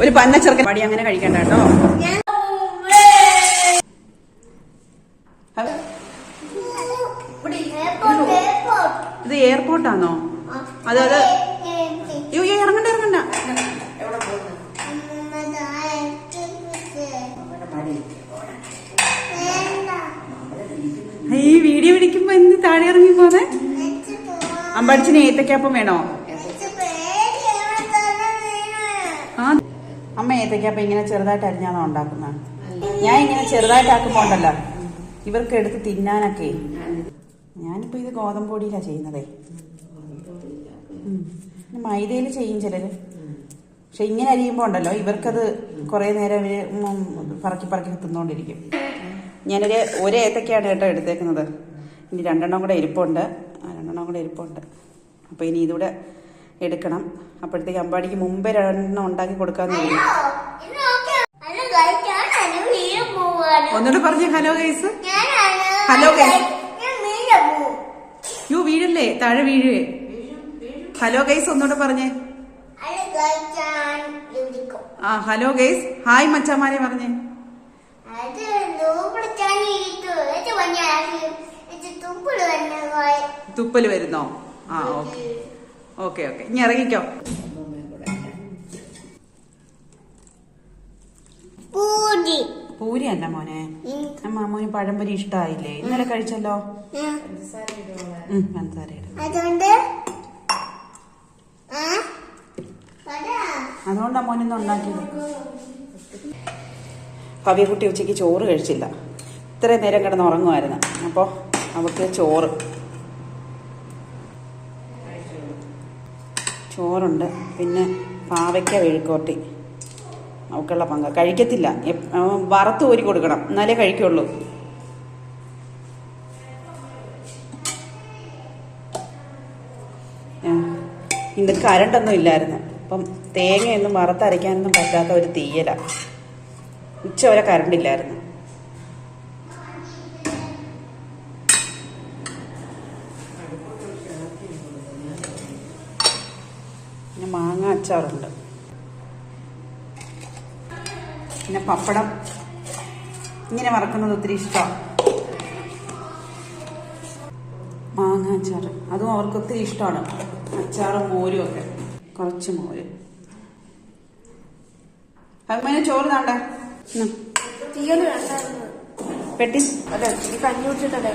ഒരു പന്ന ചെറുക്കൻ പടി അങ്ങനെ കഴിക്കണ്ട കേട്ടോ. ഇത് എയർപോർട്ടാണോ അതെ അതെ അയ്യോ അയ്യോ, ഇറങ്ങണ്ട ഇറങ്ങണ്ട. ഈ വീഡിയോ പിടിക്കുമ്പോ എന്ത് താഴെ ഇറങ്ങി പോന്നെ? അമ്പടിച്ചിന് ഏത്തക്കാപ്പം വേണോ? അമ്മ ഏത്തക്കാപ്പം ഇങ്ങനെ ചെറുതായിട്ട് അരിഞ്ഞാണോ ഉണ്ടാക്കുന്നത് ഞാൻ ഇങ്ങനെ ചെറുതായിട്ടാക്കുമ്പോ ഉണ്ടല്ലോ. ഇവർക്ക് എടുത്ത് തിന്നാനൊക്കെ. ഞാനിപ്പോ ഇത് ഗോതമ്പ് പൊടിയിലാ ചെയ്യുന്നതേ മൈദയിൽ ചെയ്യും ചിലര്. പക്ഷെ ഇങ്ങനെ അരിയുമ്പോ ഉണ്ടല്ലോ ഇവർക്കത് കുറെ നേരം ഇവർ പറക്കി പറക്കി തിന്നോണ്ടിരിക്കും. ഞാനൊരു ഒരു ഏത്തക്കയാണ് കേട്ടോ എടുത്തേക്കുന്നത്. ഇനി രണ്ടെണ്ണം കൂടെ ഇരിപ്പുണ്ട്. രണ്ടെണ്ണം കൂടെ ഇരിപ്പുണ്ട്. അപ്പോൾ ഇനി ഇതൂടെ എടുക്കണം. അപ്പോഴത്തേക്ക് അമ്പാടിക്ക് മുമ്പേ രണ്ടെണ്ണം ഉണ്ടാക്കി കൊടുക്കാന്ന് ഒന്നുകൂടെ പറഞ്ഞു hello guys hello guys U വീഴല്ലേ? താഴെ വീഴുവേ ഹലോ ഗൈസ് ഒന്നുകൂടെ പറഞ്ഞേ. ആ ഹലോ ഗൈസ് ഹായ് മച്ചാമാരെ പറഞ്ഞേ. തുപ്പൽ വരുന്നോ? ആ ഓക്കെ. Okay okay. ഇനി ഇറങ്ങിക്കോ. പൂരി. പൂരി അല്ല മോനെ. മാമോന് പഴംപൊരി ഇഷ്ടായില്ലേ? ഇന്നലെ കഴിച്ചല്ലോ? പഞ്ചസാര. അതുകൊണ്ട്? മോനിന്ന് ഉണ്ടാക്കിയത്. പവിയക്കുട്ടി ഉച്ചയ്ക്ക് ചോറ് കഴിച്ചില്ല. ഇത്രയും നേരം കിടന്ന് ഉറങ്ങുമായിരുന്നു. അപ്പോൾ അവൾക്ക് ചോറ്. ചോറുണ്ട്. പിന്നെ പാവയ്ക്ക വെഴുക്കോട്ടി. അവൾക്കുള്ള പങ്ക. കഴിക്കത്തില്ല. വറുത്ത് ഊരി കൊടുക്കണം. എന്നാലേ കഴിക്കുള്ളൂ. ഇന്ന് കരണ്ടൊന്നും ഇല്ലായിരുന്നു. അപ്പം തേങ്ങയൊന്നും വറുത്തരയ്ക്കാനൊന്നും പറ്റാത്ത ഒരു തീയല. ഉച്ച വരെ കരണ്ടില്ലായിരുന്നു പിന്നെ മാങ്ങ അച്ചാറുണ്ട് പിന്നെ പപ്പടം. ഇങ്ങനെ വറക്കുന്നത് ഒത്തിരി ഇഷ്ടമാണ് മാങ്ങ അച്ചാർ അതും അവർക്ക് ഒത്തിരി ഇഷ്ടമാണ്. അച്ചാറും മോരും ഒക്കെ. കുറച്ച് മോര്. അമ്മേനെ ചോറ് താണ്ടേ പെട്ടി? കഞ്ഞി കുടിച്ചിട്ടല്ലേ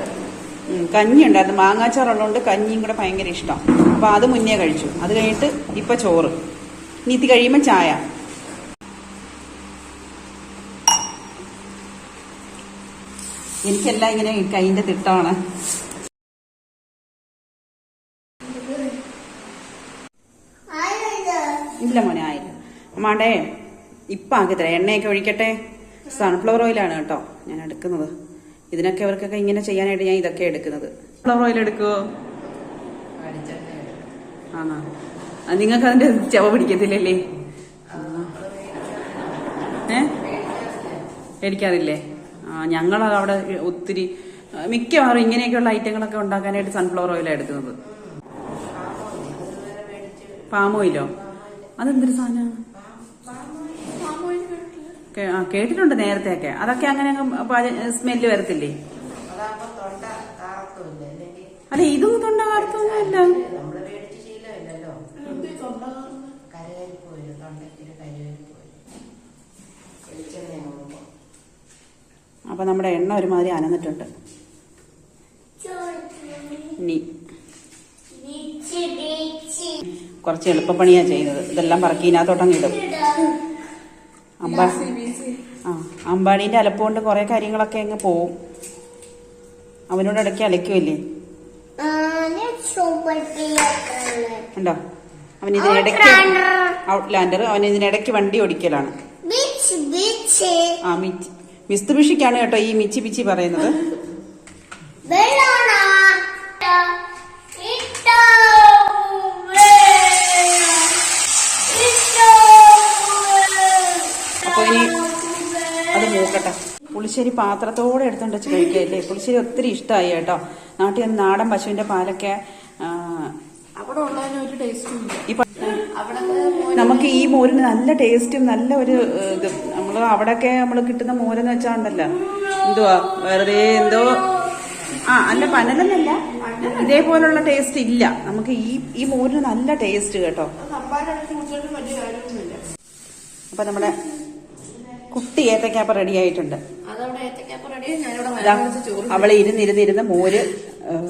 ഉം, കഞ്ഞി ഉണ്ടായിരുന്നു. മാങ്ങാച്ചാറുള്ളതുകൊണ്ട് കഞ്ഞിയും കൂടെ ഭയങ്കര ഇഷ്ടം. അപ്പൊ അത് മുന്നേ കഴിച്ചു. അത് കഴിഞ്ഞിട്ട് ഇപ്പൊ ചോറ്. ഇനി ഇത് കഴിയുമ്പോ ചായ. എനിക്കെല്ലാം ഇങ്ങനെ കൈന്റെ തിട്ടമാണ് ഇല്ല മോനെ ആയില്ല. അമ്മാണ്ടേ ഇപ്പം ആക്കി തരാം. എണ്ണയൊക്കെ ഒഴിക്കട്ടെ. സൺഫ്ലവർ ഓയിലാണ് കേട്ടോ ഞാൻ എടുക്കുന്നത്. ഇതിനൊക്കെ അവർക്കൊക്കെ ഇങ്ങനെ ചെയ്യാനായിട്ട് ഞാൻ ഇതൊക്കെ എടുക്കുന്നത്. സൺഫ്ലവർ ഓയിൽ എടുക്കുവോ? ആണോ? നിങ്ങൾക്ക് അതിന്റെ ചവ പിടിക്കത്തില്ലല്ലേ? ഏ? എനിക്കറിയില്ലേ ആ ഞങ്ങളത് അവിടെ ഒത്തിരി മിക്കവാറും ഇങ്ങനെയൊക്കെയുള്ള ഐറ്റങ്ങളൊക്കെ ഉണ്ടാക്കാനായിട്ട് സൺഫ്ലവർ ഓയിലാണ് എടുക്കുന്നത്. പാം ഓയിലോ അതെന്തൊരു സാധനം കേ- ആ കേട്ടിട്ടുണ്ട് നേരത്തെയൊക്കെ. അതൊക്കെ അങ്ങനെ സ്മെല്ല് വരത്തില്ലേ? അല്ല ഇതും തൊണ്ട കാർക്കൊന്നുമില്ല അപ്പൊ നമ്മുടെ എണ്ണ ഒരുമാതിരി അനന്നിട്ടുണ്ട്. ഇനി. കുറച്ച് എളുപ്പപ്പണിയാ ചെയ്യുന്നത്. ഇതെല്ലാം പറക്കി ഇതിനകത്തോട്ടങ്ങ് ഇടും. അമ്പ ആ അമ്പാടീന്റെ അലപ്പ് കൊണ്ട് കൊറേ കാര്യങ്ങളൊക്കെ അങ്ങ് പോവും. അവനോട് ഇടയ്ക്ക് അലയ്ക്കുമല്ലേ ഉണ്ടോ അവൻ ഇതിനിടയ്ക്ക് ഔട്ട്ലാൻഡർ അവൻ ഇതിനിടയ്ക്ക് വണ്ടി ഓടിക്കലാണ്. Beach beach. ആ മിച്ച് മിസ്തുബിഷിക്കാണ് കേട്ടോ ഈ മിച്ചി പിച്ചി പറയുന്നത്. വെള്ളോണ അപ്പൊ ഇനി അത് മൂക്കട്ടെ. പുളിശ്ശേരി പാത്രത്തോടെ എടുത്തോണ്ട് വെച്ച് കഴിക്കല്ലേ പുളിശ്ശേരി ഒത്തിരി ഇഷ്ടമായി കേട്ടോ. നാട്ടിൽ നിന്ന് നാടൻ പശുവിന്റെ പാലൊക്കെ അവിടെ ഉള്ളതിന് ഒരു ടേസ്റ്റും ഇല്ല. ഇപ്പൊ നമുക്ക് ഈ മോരിന് നല്ല ടേസ്റ്റും നല്ല ഒരു ഇത് നമ്മൾ അവിടെയൊക്കെ നമ്മൾ കിട്ടുന്ന മോരെന്ന് വെച്ചാൽ ഉണ്ടല്ലോ. എന്തുവാ? വെറുതെ എന്തോ ആ അല്ല പനലെന്നല്ല. ഇതേപോലുള്ള ടേസ്റ്റ് ഇല്ല. നമുക്ക് ഈ ഈ മോരിന് നല്ല ടേസ്റ്റ് കേട്ടോ. അപ്പൊ നമ്മുടെ കുട്ടി ഏത്തക്കാപ്പ റെഡി ആയിട്ടുണ്ട്. അവളെ ഇരുന്നിരുന്നിരുന്ന് മോര്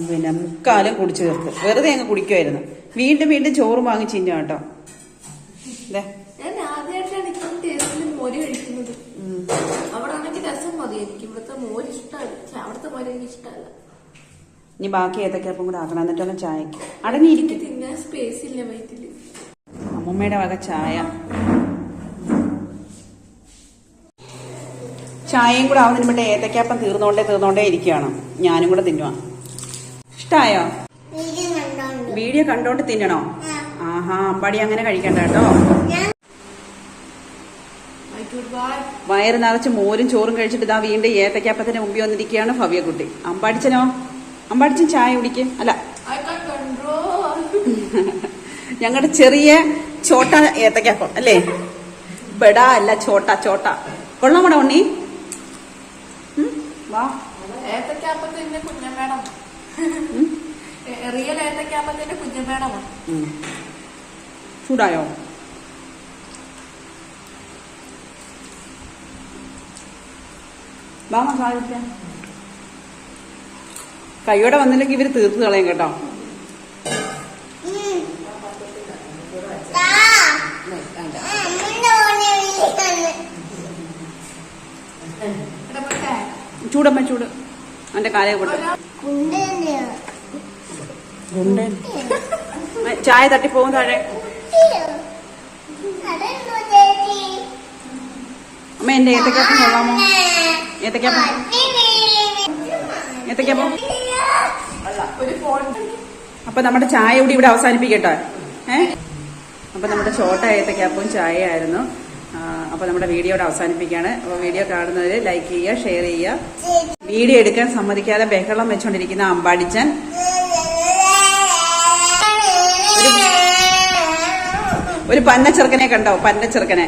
പിന്നെ മുക്കാലും കുടിച്ചു തീർത്ത്. വെറുതെ അങ്ങ് കുടിക്കുമായിരുന്നു വീണ്ടും വീണ്ടും ചോറ് വാങ്ങി ചിന്നു കേട്ടോ ഞാൻ ആദ്യമായിട്ടാണ് ഇപ്പം ടേസ്റ്റിൽ മോര് കഴിക്കുന്നത് ഉം. അവിടെ ആണെങ്കിൽ രസം മതി. എനിക്ക് ഇവിടുത്തെ മോര് ഇഷ്ടമല്ല. അവിടുത്തെ മോര് എനിക്ക് ഇഷ്ടമല്ല. ഇനി ബാക്കി ഏതൊക്കെ അപ്പം കൂടെ ആക്കണം? എന്നിട്ടൊന്ന് ചായക്ക്. അടങ്ങിയിരിക്കും തിന്നാൻ സ്പേസ് ഇല്ല വയറ്റിൽ അമ്മൂമ്മയുടെ വക ചായ. ചായയും കൂടെ ആവുന്നതിന് മുമ്പേ ഏത്തക്കാപ്പം തീർന്നോണ്ടേ തീർന്നോണ്ടേ ഇരിക്കുകയാണ്. ഞാനും കൂടെ തിന്നുവാ. ഇഷ്ടായോ? വീഡിയോ കണ്ടോണ്ട്. തിന്നണോ? ആഹാ അമ്പാടി അങ്ങനെ കഴിക്കണ്ട കേട്ടോ. വയറ് നിറച്ച് മോരും ചോറും കഴിച്ചിട്ട് ഇതാ വീണ്ടും ഏത്തക്കാപ്പത്തിന്റെ മുമ്പിൽ വന്നിരിക്കുകയാണ് ഭവ്യക്കുട്ടി അമ്പാടിച്ചനോ? അമ്പാടിച്ചൻ ചായ കുടിക്ക്. അല്ല. ഞങ്ങളുടെ ചെറിയ ചോട്ട ഏത്തക്കാപ്പം അല്ലേ? ബെടാ അല്ല ചോട്ട ചോട്ട. കൊള്ളാം കൂടെ ഉണ്ണി. വാ. ഏത്തക്കാപ്പത്തിന്റെ റിയൽ ഏത്തക്കാപ്പത്തിന്റെ ഉം. ചൂടായോ? വാ മസാല കുടിക്കാം കൈയോടെ വന്നില്ലെങ്കിൽ ഇവർ തീർത്ത് കളയും കേട്ടോ. ചൂടമ്മ ചൂട്. അവന്റെ കാലയെ കൊണ്ട്. ഗുണ്ടൻ ചായ തട്ടിപ്പോകും താഴെ. അമ്മ എന്റെ ഏത്തക്കാട്ടും കൊള്ളാമോ? അപ്പൊ നമ്മുടെ ചായ കൂടി ഇവിടെ അവസാനിപ്പിക്കട്ടെ. ഏ? അപ്പൊ നമ്മുടെ ഷോർട്ട് ഏത്തക്കാപ്പവും ചായയായിരുന്നു. അപ്പൊ നമ്മുടെ വീഡിയോ ഇവിടെ അവസാനിപ്പിക്കുകയാണ്. അപ്പൊ വീഡിയോ കാണുന്നവര് ലൈക്ക് ചെയ്യുക ഷെയർ ചെയ്യുക. വീഡിയോ എടുക്കാൻ സമ്മതിക്കാതെ ബഹളം വെച്ചുകൊണ്ടിരിക്കുന്ന അമ്പാടിച്ചൻ. ഒരു പന്ന ചെറുക്കനെ കണ്ടോ? പന്ന ചെറുക്കനെ